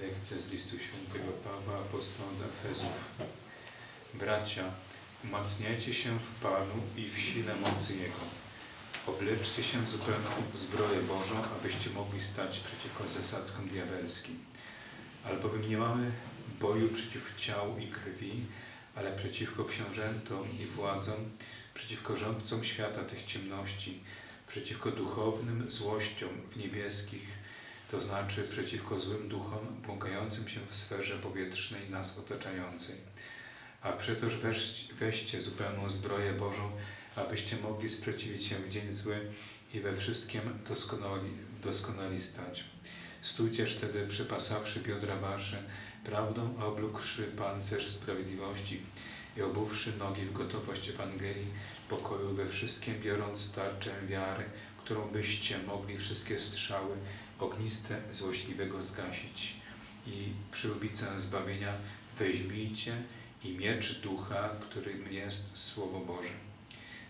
Lekcja z listu świętego Pawła Apostoła do Efezów. Bracia, umacniajcie się w Panu i w sile mocy Jego. Obleczcie się w zupełną zbroję Bożą, abyście mogli stać przeciwko zasadzkom diabelskim. Albowiem nie mamy boju przeciw ciału i krwi, ale przeciwko książętom i władzom, przeciwko rządcom świata tych ciemności, przeciwko duchownym złościom w niebieskich, to znaczy przeciwko złym duchom błąkającym się w sferze powietrznej nas otaczającej. A przetoż weź, weźcie zupełną zbroję Bożą, abyście mogli sprzeciwić się w dzień zły i we wszystkim doskonali, doskonali stać. Stójcież wtedy przypasawszy biodra wasze, prawdą a oblókłszy pancerz sprawiedliwości i obuwszy nogi w gotowość Ewangelii pokoju we wszystkim, biorąc tarczę wiary, którą byście mogli wszystkie strzały ogniste złośliwego zgasić. I przyłbicę zbawienia weźmijcie i miecz ducha, którym jest Słowo Boże.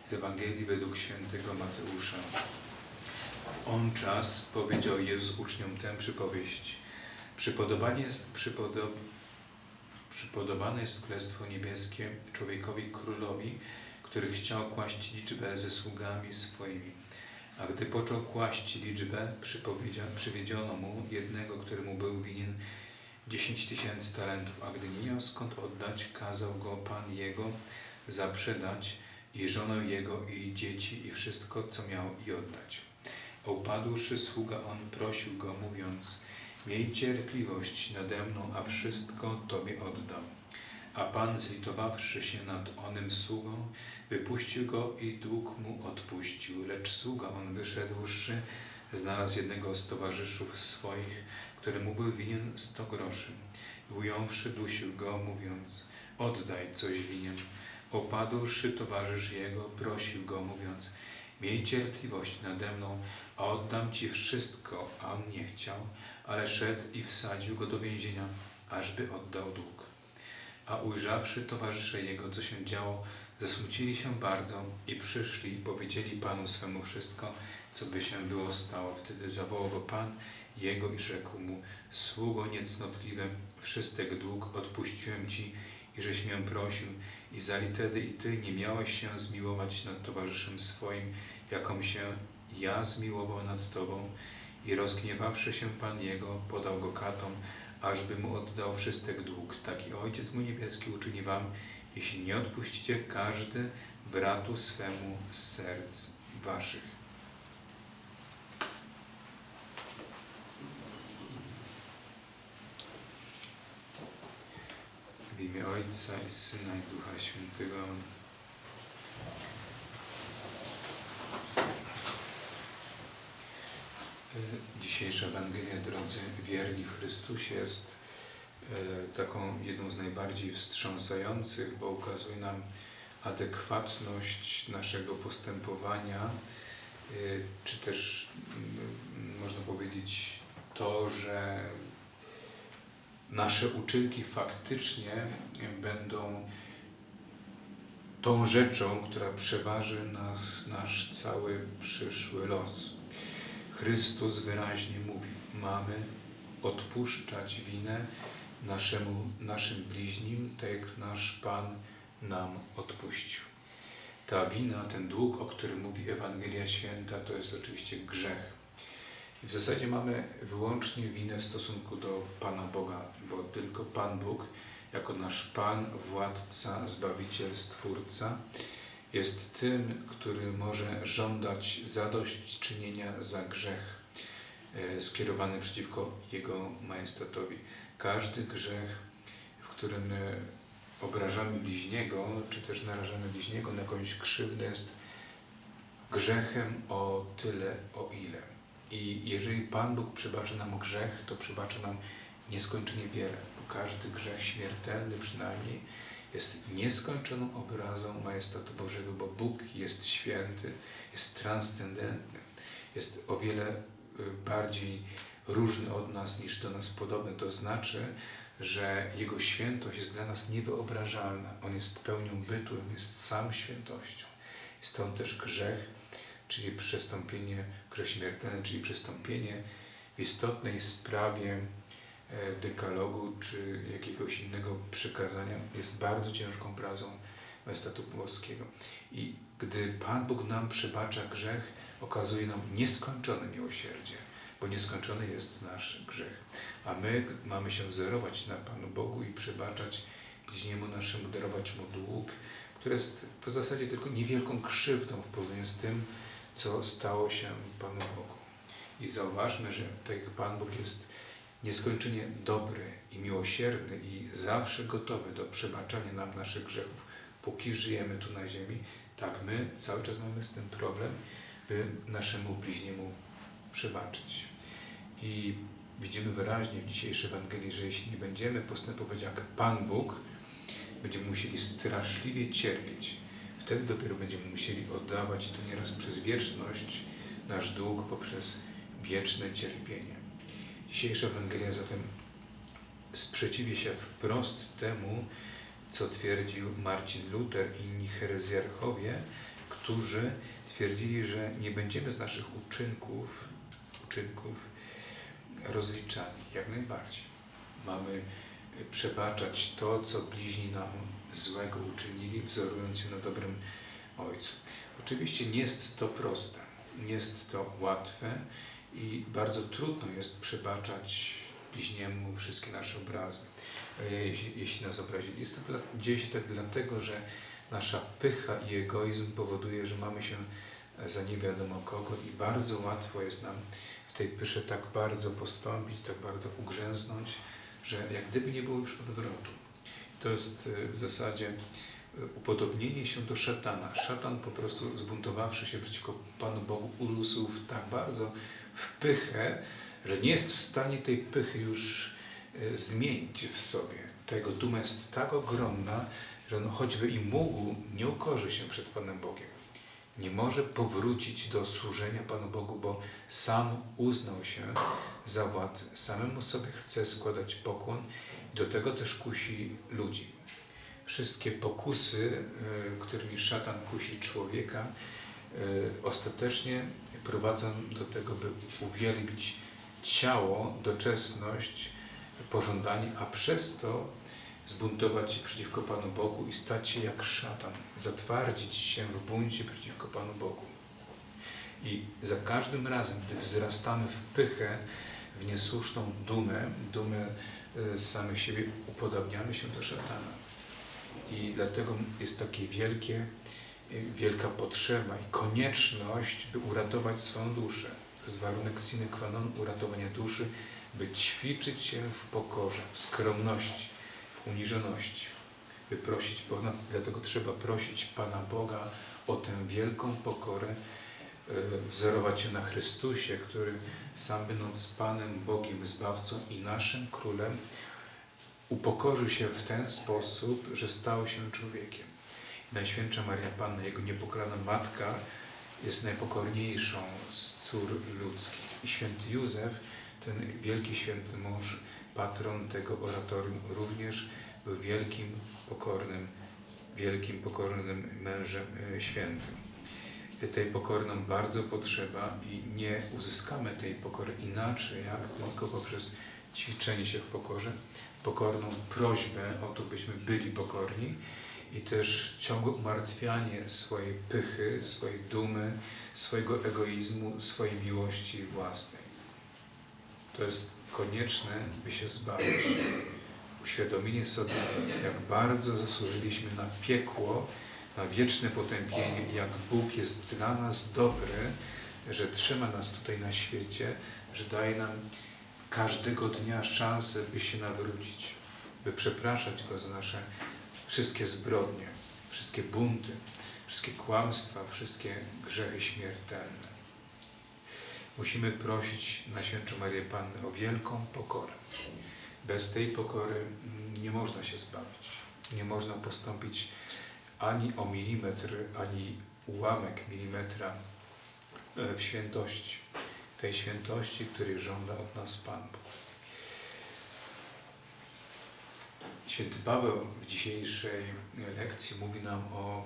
Z Ewangelii według świętego Mateusza. On czas powiedział Jezus uczniom tę przypowieść. Przypodobanie, przypodob, przypodobane jest Królestwo Niebieskie człowiekowi królowi, który chciał kłaść liczbę ze sługami swoimi. A gdy począł kłaść liczbę, przywiedziono mu jednego, któremu był winien dziesięć tysięcy talentów, a gdy nie miał skąd oddać, kazał go Pan jego zaprzedać i żonę jego i dzieci i wszystko, co miał i oddać. A upadłszy sługa on prosił go, mówiąc, miej cierpliwość nade mną, a wszystko Tobie oddam. A Pan, zlitowawszy się nad onym sługą, wypuścił go i dług mu odpuścił. Lecz sługa on wyszedłszy, znalazł jednego z towarzyszów swoich, któremu był winien sto groszy. I ująwszy, dusił go, mówiąc, oddaj coś winien. Opadłszy towarzysz jego, prosił go, mówiąc, miej cierpliwość nade mną, a oddam ci wszystko. A on nie chciał, ale szedł i wsadził go do więzienia, ażby oddał dług. A ujrzawszy towarzysze jego, co się działo, zasmucili się bardzo i przyszli i powiedzieli Panu swemu wszystko, co by się było stało. Wtedy zawołał go Pan jego i rzekł mu, sługo niecnotliwe, wszystek dług odpuściłem Ci i żeś mię prosił i zali tedy i Ty nie miałeś się zmiłować nad towarzyszem swoim, jaką się ja zmiłował nad Tobą. I rozgniewawszy się Pan jego, podał go katom, ażby mu oddał wszystek dług. Tak i Ojciec mój niebieski uczyni wam, jeśli nie odpuścicie każdy bratu swemu z serc waszych. W imię Ojca i Syna i Ducha Świętego. Dzisiejsza Ewangelia, drodzy wierni w Chrystusie, jest e, taką jedną z najbardziej wstrząsających, bo ukazuje nam adekwatność naszego postępowania, e, czy też można powiedzieć to, że nasze uczynki faktycznie będą tą rzeczą, która przeważy nas, nasz cały przyszły los. Chrystus wyraźnie mówi, mamy odpuszczać winę naszemu, naszym bliźnim, tak jak nasz Pan nam odpuścił. Ta wina, ten dług, o którym mówi Ewangelia Święta, to jest oczywiście grzech. I w zasadzie mamy wyłącznie winę w stosunku do Pana Boga, bo tylko Pan Bóg, jako nasz Pan, Władca, Zbawiciel, Stwórca, jest tym, który może żądać zadośćczynienia za grzech e, skierowany przeciwko Jego majestatowi. Każdy grzech, w którym e, obrażamy bliźniego, czy też narażamy bliźniego na jakąś krzywdę, jest grzechem o tyle, o ile. I jeżeli Pan Bóg przebacza nam grzech, to przebacza nam nieskończenie wiele, bo każdy grzech śmiertelny przynajmniej jest nieskończoną obrazą majestatu Bożego, bo Bóg jest święty, jest transcendentny, jest o wiele y, bardziej różny od nas niż do nas podobny. To znaczy, że Jego świętość jest dla nas niewyobrażalna. On jest pełnią bytu, On jest sam świętością. Stąd też grzech, czyli przestąpienie, grzech śmiertelny, czyli przestąpienie w istotnej sprawie dekalogu czy jakiegoś innego przykazania jest bardzo ciężką pracą Majestatu Boskiego. I gdy Pan Bóg nam przebacza grzech, okazuje nam nieskończone miłosierdzie, bo nieskończony jest nasz grzech. A my mamy się wzorować na Panu Bogu i przebaczać bliźniemu naszemu, darować mu dług, który jest w zasadzie tylko niewielką krzywdą w porównaniu z tym, co stało się Panu Bogu. I zauważmy, że tak jak Pan Bóg jest nieskończenie dobry i miłosierny i zawsze gotowy do przebaczania nam naszych grzechów, póki żyjemy tu na ziemi, tak my cały czas mamy z tym problem, by naszemu bliźniemu przebaczyć. I widzimy wyraźnie w dzisiejszej Ewangelii, że jeśli nie będziemy postępować jak Pan Bóg, będziemy musieli straszliwie cierpieć. Wtedy dopiero będziemy musieli oddawać, to nieraz przez wieczność, nasz dług poprzez wieczne cierpienie. Dzisiejsza Ewangelia zatem sprzeciwia się wprost temu, co twierdził Marcin Luther i inni herezjarchowie, którzy twierdzili, że nie będziemy z naszych uczynków, uczynków rozliczani. Jak najbardziej. Mamy przebaczać to, co bliźni nam złego uczynili, wzorując się na dobrym Ojcu. Oczywiście nie jest to proste, nie jest to łatwe i bardzo trudno jest przebaczać bliźniemu wszystkie nasze obrazy, e, jeśli, jeśli nas obrazili. Jest to dla, dzieje się tak dlatego, że nasza pycha i egoizm powoduje, że mamy się za nie wiadomo kogo i bardzo łatwo jest nam w tej pysze tak bardzo postąpić, tak bardzo ugrzęznąć, że jak gdyby nie było już odwrotu. To jest e, w zasadzie e, upodobnienie się do szatana. Szatan po prostu zbuntowawszy się przeciwko Panu Bogu urósł tak bardzo w pychę, że nie jest w stanie tej pychy już e, zmienić w sobie. Tego duma jest tak ogromna, że on choćby i mógł, nie ukorzy się przed Panem Bogiem. Nie może powrócić do służenia Panu Bogu, bo sam uznał się za władcę. Samemu sobie chce składać pokłon i do tego też kusi ludzi. Wszystkie pokusy, e, którymi szatan kusi człowieka, ostatecznie prowadzą do tego, by uwielbić ciało, doczesność, pożądanie, a przez to zbuntować się przeciwko Panu Bogu i stać się jak szatan, zatwardzić się w buncie przeciwko Panu Bogu. I za każdym razem, gdy wzrastamy w pychę, w niesłuszną dumę, dumę e, samych siebie, upodabniamy się do szatana. I dlatego jest takie wielkie, e, wielka potrzeba i konieczność, by uratować swoją duszę. To jest warunek sine qua non uratowania duszy, by ćwiczyć się w pokorze, w skromności, w uniżoności, by prosić Boga. Dlatego trzeba prosić Pana Boga o tę wielką pokorę, e, wzorować się na Chrystusie, który sam będąc Panem, Bogiem, Zbawcą i naszym Królem, upokorzył się w ten sposób, że stał się człowiekiem. Najświętsza Maria Panna, Jego niepokalana Matka, jest najpokorniejszą z cór ludzkich. I święty Józef, ten wielki święty mąż, patron tego oratorium, również był wielkim, pokornym, wielkim, pokornym mężem e, świętym. Tej pokory nam bardzo potrzeba i nie uzyskamy tej pokory inaczej, jak tylko poprzez ćwiczenie się w pokorze, pokorną prośbę o to, byśmy byli pokorni i też ciągłe umartwianie swojej pychy, swojej dumy, swojego egoizmu, swojej miłości własnej. To jest konieczne, by się zbawić. Uświadomienie sobie, jak bardzo zasłużyliśmy na piekło, na wieczne potępienie jak Bóg jest dla nas dobry, że trzyma nas tutaj na świecie, że daje nam każdego dnia szansę, by się nawrócić, by przepraszać Go za nasze wszystkie zbrodnie, wszystkie bunty, wszystkie kłamstwa, wszystkie grzechy śmiertelne. Musimy prosić na Świętą Marię Pannę o wielką pokorę. Bez tej pokory nie można się zbawić. Nie można postąpić ani o milimetr, ani ułamek milimetra e, w świętości. Tej świętości, której żąda od nas Pan Bóg. Święty Paweł w dzisiejszej lekcji mówi nam o,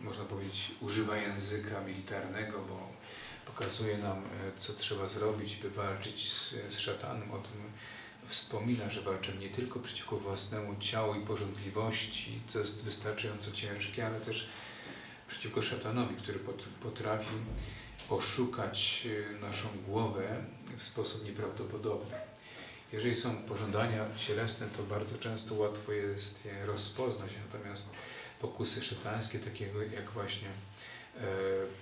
można powiedzieć, używa języka militarnego, bo pokazuje nam, e, co trzeba zrobić, by walczyć z, z szatanem. O tym wspomina, że walczę nie tylko przeciwko własnemu ciału i porządliwości, co jest wystarczająco ciężkie, ale też przeciwko szatanowi, który pot- potrafi oszukać y, naszą głowę w sposób nieprawdopodobny. Jeżeli są pożądania cielesne, to bardzo często łatwo jest je rozpoznać, natomiast pokusy szatańskie, takiego jak właśnie e,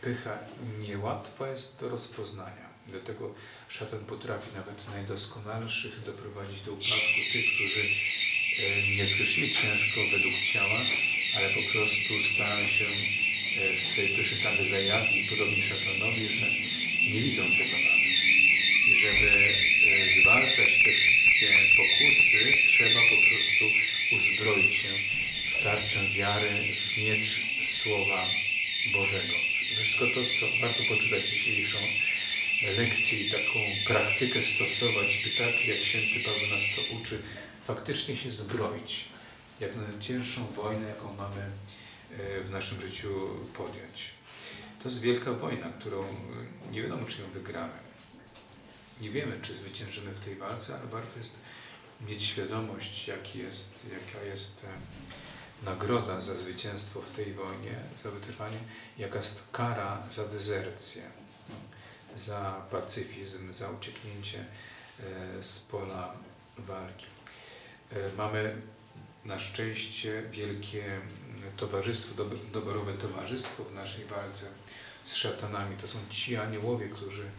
pycha, niełatwa jest do rozpoznania. Dlatego szatan potrafi nawet najdoskonalszych doprowadzić do upadku tych, którzy e, nie zgrzeszyli ciężko według ciała, ale po prostu starają się e, w swojej pyszy tak zajadli, podobni szatanowi, że nie widzą tego nawet. Żeby zwalczać te wszystkie pokusy, trzeba po prostu uzbroić się w tarczę wiary, w miecz Słowa Bożego. Wszystko to, co warto poczytać dzisiejszą lekcję i taką praktykę stosować, by tak jak święty Paweł nas to uczy, faktycznie się zbroić, jak na najcięższą wojnę, jaką mamy e, w naszym życiu podjąć. To jest wielka wojna, którą e, nie wiadomo, czy ją wygramy. Nie wiemy, czy zwyciężymy w tej walce, ale warto jest mieć świadomość, jest, jaka jest e, nagroda za zwycięstwo w tej wojnie, za wytrwanie, jaka jest kara za dezercję, za pacyfizm, za ucieknięcie e, z pola walki. E, Mamy na szczęście wielkie mm, towarzystwo, dob- dobrowe towarzystwo w naszej walce z szatanami. To są ci aniołowie, którzy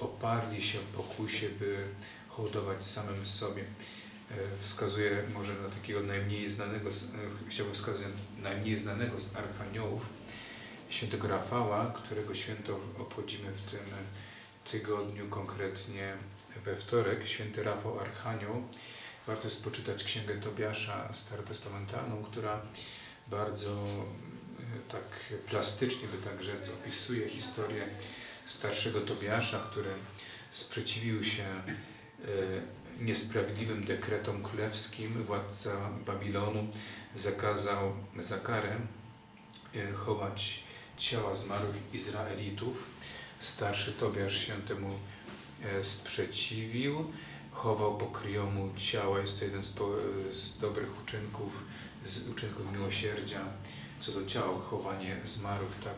oparli się pokusie, by hołdować samym sobie. E, Wskazuję może na takiego najmniej znanego, e, chciałbym wskazać na najmniej znanego z archaniołów, świętego Rafała, którego święto obchodzimy w tym tygodniu, konkretnie we wtorek, święty Rafał Archanioł. Warto jest poczytać księgę Tobiasza starotestamentalną, która bardzo e, tak plastycznie, by tak rzec, opisuje historię starszego Tobiasza, który sprzeciwił się e, niesprawiedliwym dekretom królewskim. Władca Babilonu zakazał za karę e, chować ciała zmarłych Izraelitów. Starszy Tobiasz się temu e, sprzeciwił, chował pokryjomu ciała. Jest to jeden z, po, z dobrych uczynków, z uczynków miłosierdzia co do ciała, chowanie zmarłych, tak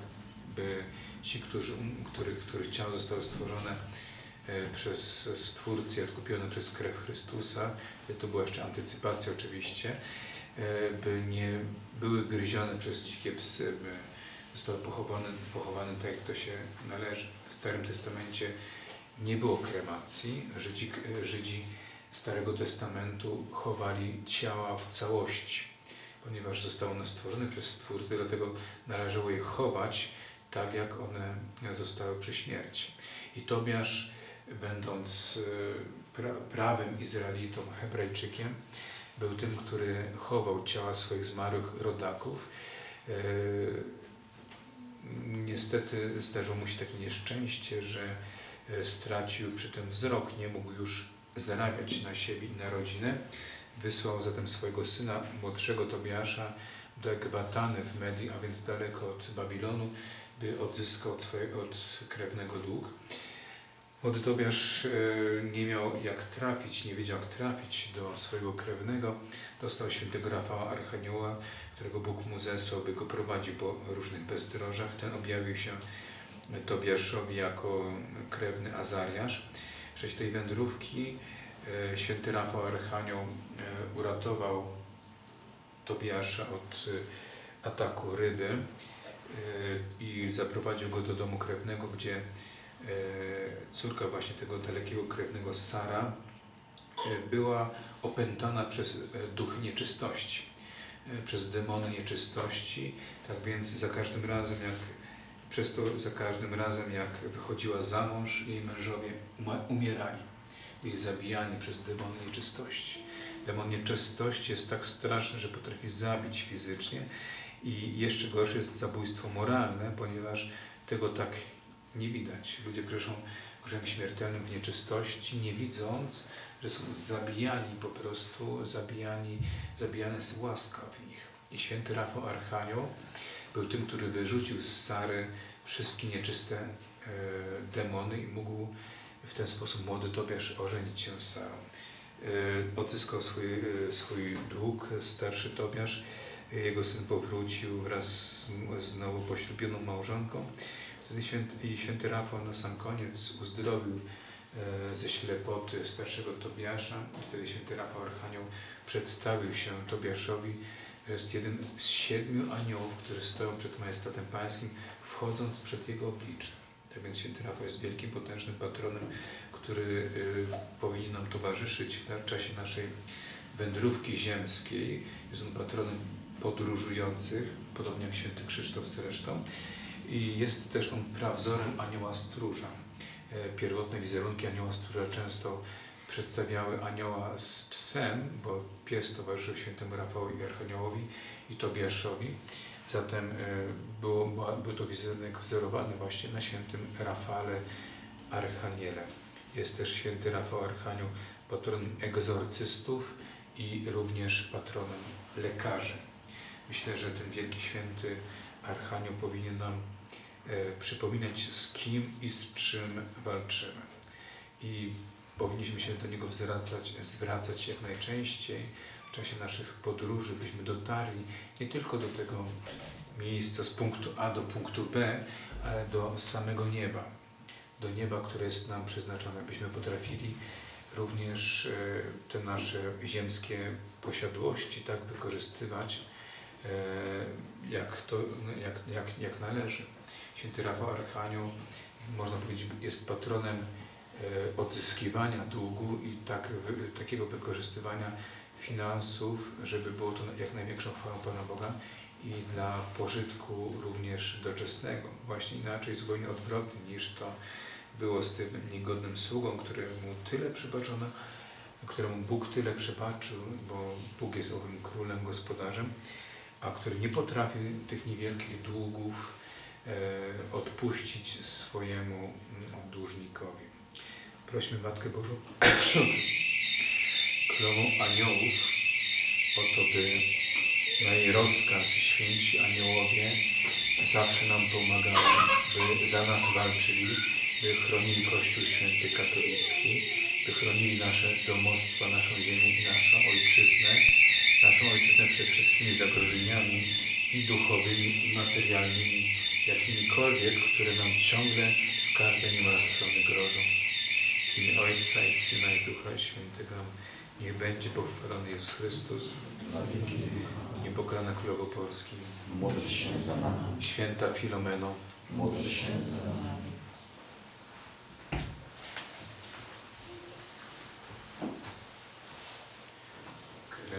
by ci, którzy, których, których ciało zostało stworzone e, przez Stwórcę, odkupione przez krew Chrystusa, to była jeszcze antycypacja oczywiście, e, by nie były gryzione przez dzikie psy, by zostały pochowane, pochowane tak, jak to się należy. W Starym Testamencie nie było kremacji. Żydzi, Żydzi Starego Testamentu chowali ciała w całości, ponieważ zostały one stworzone przez Stwórcę, dlatego należało je chować tak, jak one zostały przy śmierci. I Tobiasz, będąc e, pra, prawym Izraelitą, Hebrajczykiem, był tym, który chował ciała swoich zmarłych rodaków. E, Niestety zdarzyło mu się takie nieszczęście, że e, stracił przy tym wzrok, nie mógł już zarabiać na siebie i na rodzinę. Wysłał zatem swojego syna, młodszego Tobiasza, do Ekbatany w Medii, a więc daleko od Babilonu, by odzyskał od, od krewnego dług. Młody Tobiasz e, nie miał jak trafić, nie wiedział jak trafić do swojego krewnego. Dostał świętego Rafała Archanioła, którego Bóg mu zesłał, by go prowadził po różnych bezdrożach. Ten objawił się Tobiaszowi jako krewny Azariasz. W czasie tej wędrówki e, święty Rafał Archanioł e, uratował Tobiasza od ataku ryby i zaprowadził go do domu krewnego, gdzie e, córka właśnie tego dalekiego krewnego Sara e, była opętana przez e, duch nieczystości, e, przez demony nieczystości. Tak więc za każdym razem, jak przez to za każdym razem, jak wychodziła za mąż, jej mężowie umierali, byli zabijani przez demon nieczystości. Demon nieczystości jest tak straszny, że potrafi zabić fizycznie i jeszcze gorsze jest zabójstwo moralne, ponieważ tego tak nie widać. Ludzie grzeszą grzechem śmiertelnym w nieczystości, nie widząc, że są zabijani po prostu, zabijani, zabijana jest łaska w nich. I święty Rafał Archanioł był tym, który wyrzucił z Sary wszystkie nieczyste e, demony i mógł w ten sposób młody Tobiasz ożenić się z Sarą. odzyskał swój, e, swój dług, starszy Tobiasz. Jego syn powrócił wraz z, nowo poślubioną małżonką. Wtedy święty, święty Rafał na sam koniec uzdrowił e, ze ślepoty starszego Tobiasza. Wtedy święty Rafał Archanioł przedstawił się Tobiaszowi. To jest jeden z siedmiu aniołów, którzy stoją przed majestatem pańskim, wchodząc przed jego oblicze. Tak więc święty Rafał jest wielkim, potężnym patronem, który y, powinien nam towarzyszyć w czasie naszej wędrówki ziemskiej. Jest on patronem podróżujących, podobnie jak święty Krzysztof zresztą. I jest też on prawzorem anioła stróża. E, Pierwotne wizerunki anioła stróża często przedstawiały anioła z psem, bo pies towarzyszył świętemu Rafałowi Archaniołowi i Tobiaszowi. Zatem e, było, był to wizerunek wzorowany właśnie na świętym Rafale Archaniele. Jest też święty Rafał Archanioł patronem egzorcystów i również patronem lekarzy. Myślę, że ten wielki święty Archanioł powinien nam e, przypominać z kim i z czym walczymy. I powinniśmy się do niego zwracać, zwracać jak najczęściej w czasie naszych podróży, byśmy dotarli nie tylko do tego miejsca z punktu A do punktu B, ale do samego nieba. Do nieba, które jest nam przeznaczone, byśmy potrafili również e, te nasze ziemskie posiadłości tak wykorzystywać, jak, to, jak, jak, jak należy. Święty Rafał Archanioł, można powiedzieć, jest patronem e, odzyskiwania długu i tak, takiego wykorzystywania finansów, żeby było to jak największą chwałą Pana Boga i dla pożytku również doczesnego. Właśnie inaczej, zupełnie odwrotnie niż to było z tym niegodnym sługą, któremu tyle przebaczono, któremu Bóg tyle przebaczył, bo Bóg jest owym królem, gospodarzem, a który nie potrafi tych niewielkich długów e, odpuścić swojemu mm, dłużnikowi. Prośmy Matkę Bożą, Królową Aniołów, o to, by na jej rozkaz święci aniołowie zawsze nam pomagali, by za nas walczyli, by chronili Kościół Święty Katolicki, by chronili nasze domostwa, naszą ziemię i naszą ojczyznę, naszą ojczyznę przed wszystkimi zagrożeniami i duchowymi, i materialnymi, jakimikolwiek, które nam ciągle z każdej niemal strony grożą. W imię Ojca i Syna i Ducha Świętego niech będzie pochwalony Jezus Chrystus, na wieki. niepokalana Królowo Polski, Módl się za nami. święta Filomeno, Módl się za nami.